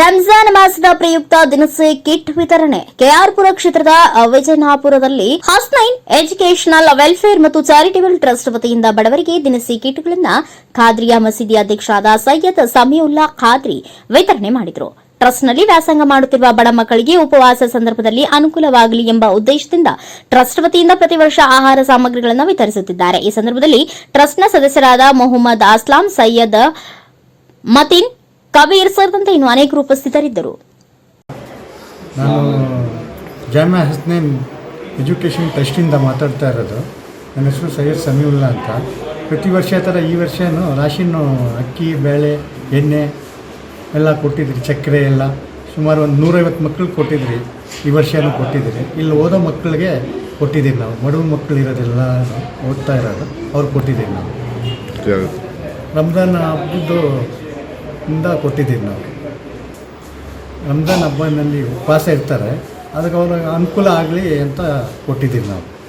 ರಂಜಾನ್ ಮಾಸದ ಪ್ರಯುಕ್ತ ದಿನಸಿ ಕಿಟ್ ವಿತರಣೆ. ಕೆಆರ್ಪುರ ಕ್ಷೇತ್ರದ ವಿಜಯನಾಪುರದಲ್ಲಿ ಹಸ್ನೈನ್ ಎಜುಕೇಷನಲ್ ವೆಲ್ಫೇರ್ ಮತ್ತು ಚಾರಿಟೇಬಲ್ ಟ್ರಸ್ಟ್ ವತಿಯಿಂದ ಬಡವರಿಗೆ ದಿನಸಿ ಕಿಟ್ಗಳನ್ನು ಖಾದ್ರಿಯಾ ಮಸೀದಿ ಅಧ್ಯಕ್ಷರಾದ ಸೈಯದ್ ಸಮಿಯುಲ್ಲಾ ಖಾದ್ರಿ ವಿತರಣೆ ಮಾಡಿದರು. ಟ್ರಸ್ಟ್ನಲ್ಲಿ ವ್ಯಾಸಂಗ ಮಾಡುತ್ತಿರುವ ಬಡ ಮಕ್ಕಳಿಗೆ ಉಪವಾಸ ಸಂದರ್ಭದಲ್ಲಿ ಅನುಕೂಲವಾಗಲಿ ಎಂಬ ಉದ್ದೇಶದಿಂದ ಟ್ರಸ್ಟ್ ವತಿಯಿಂದ ಪ್ರತಿ ವರ್ಷ ಆಹಾರ ಸಾಮಗ್ರಿಗಳನ್ನು ವಿತರಿಸುತ್ತಿದ್ದಾರೆ. ಈ ಸಂದರ್ಭದಲ್ಲಿ ಟ್ರಸ್ಟ್ನ ಸದಸ್ಯರಾದ ಮೊಹಮ್ಮದ್ ಅಸ್ಲಾಂ ಸೈಯದ್ ಮತೀನ್ ಕಬೀರ್ ಸೇರಿದಂತೆ ಇನ್ನು ಅನೇಕರು ಉಪಸ್ಥಿತರಿದ್ದರು. ನಾನು ಜಾಮಿಯಾ ಹಸ್ನೇನ್ ಎಜುಕೇಷನ್ ಟ್ರಸ್ಟಿಂದ ಮಾತಾಡ್ತಾ ಇರೋದು. ನನ್ನ ಹೆಸರು ಸೈಯದ್ ಸಮೀವುಲ್ಲಾ ಅಂತ. ಪ್ರತಿ ವರ್ಷ ಥರ ಈ ವರ್ಷನೂ ರಾಶಿನೂ ಅಕ್ಕಿ ಬೇಳೆ ಎಣ್ಣೆ ಎಲ್ಲ ಕೊಟ್ಟಿದ್ರಿ ಚಕ್ಕರೆ ಎಲ್ಲ. ಸುಮಾರು ಒಂದು ನೂರೈವತ್ತು ಮಕ್ಳಿಗೆ ಕೊಟ್ಟಿದ್ರಿ ಈ ವರ್ಷನೂ ಕೊಟ್ಟಿದ್ದೀರಿ ಇಲ್ಲಿ ಓದೋ ಮಕ್ಕಳಿಗೆ ಕೊಟ್ಟಿದ್ದೀವಿ ನಾವು. ಮಡುವ ಮಕ್ಕಳು ಇರೋದೆಲ್ಲ ಓದ್ತಾ ಇರೋದು. ಅವ್ರು ಕೊಟ್ಟಿದ್ದೀವಿ ನಾವು. ರಂಜಾನ್ ಹಬ್ಬದ್ದು ಇಂದ ಕೊಟ್ಟಿದ್ದೀವಿ ನಾವು. ರಂಜಾನ್ ಹಬ್ಬನಲ್ಲಿ ಉಪವಾಸ ಇರ್ತಾರೆ. ಅದಕ್ಕೆ ಅವ್ರಿಗೆ ಅನುಕೂಲ ಆಗಲಿ ಅಂತ ಕೊಟ್ಟಿದ್ದೀವಿ ನಾವು.